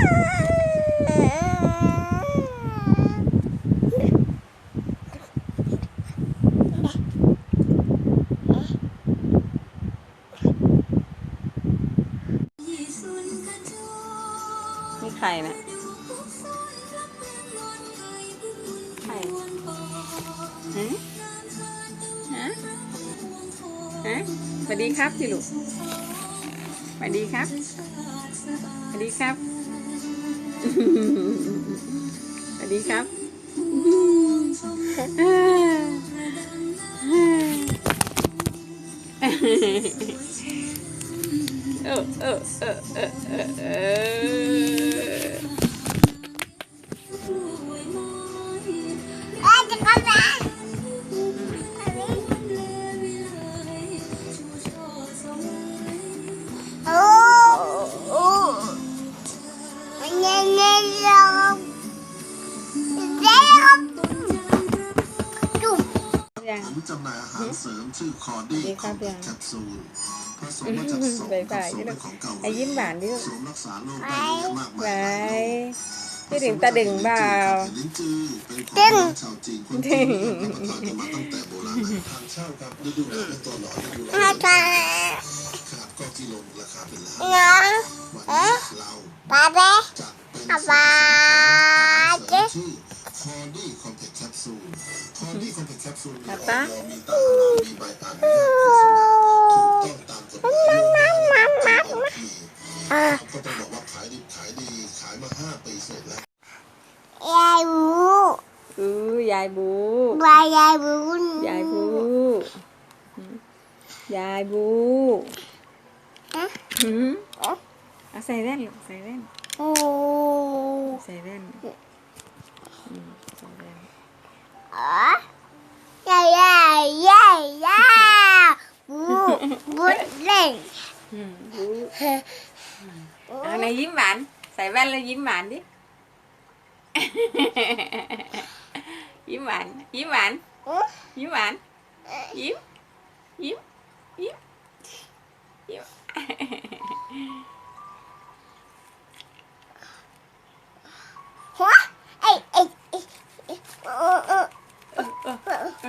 นี่ใครนะใครฮะฮะฮะสวัสดีครับสิลูกสวัสดีครับสวัสดีครับ สวัสดีครับเออเออเออเออเออ ยังไงลงเร็วจุ๊บยังผมจำหน่ายอาหารเสริมชื่อคอร์ดี้ดีคอบมเพล็กยังซ์แคปซูลผสมมาจากสองผสมเป็นของเก่าไอ้ยิ้มหวานดิลูกสวมรักษาโรคได้เยอะมากมายไหลาย พี่ถึงตาดึงเปล่า ลิ้นจือเป็นของชาวจีนคนจีนรับประทานกันมาตั้งแต่โบราณทางเช่าครับฤดูหนาวเป็นตัวหนอนฤดูร้อมานตาขาดก็กิโลราคาเป็นล้านน้องวันนี้เราปาเบ้จัดเป็น อาบาเจ๊ชื่อคอร์ดี้คอมเพล็กซ์แคปซูลคอร์ดี้คอมเพล็กซ์แคปซูลมีป๊าอป๊าอยมีตาหลังมีใบอนุญาตโฆษณาถูกต้องตามกฎหมายโลกที่ออกทีอะก็ต้องบอกว่าขายดิบขายดีขายมาห้าปีเสร็จแล้วยายบูอือยายบูบายยายบูยายบูยายบูฮะหืมเอ๊ะเอาใส่แว่นลูกใส่แว่นโอ้ Yeah, yeah, yeah, yeah. Bút lên. À, này ยิ้มหวานใส่แว่นแล้วยิ้มหวานดิ ยิ้มหวานยิ้มหวานยิ้มหวานยิ้มยิ้มยิ้มยิ้ม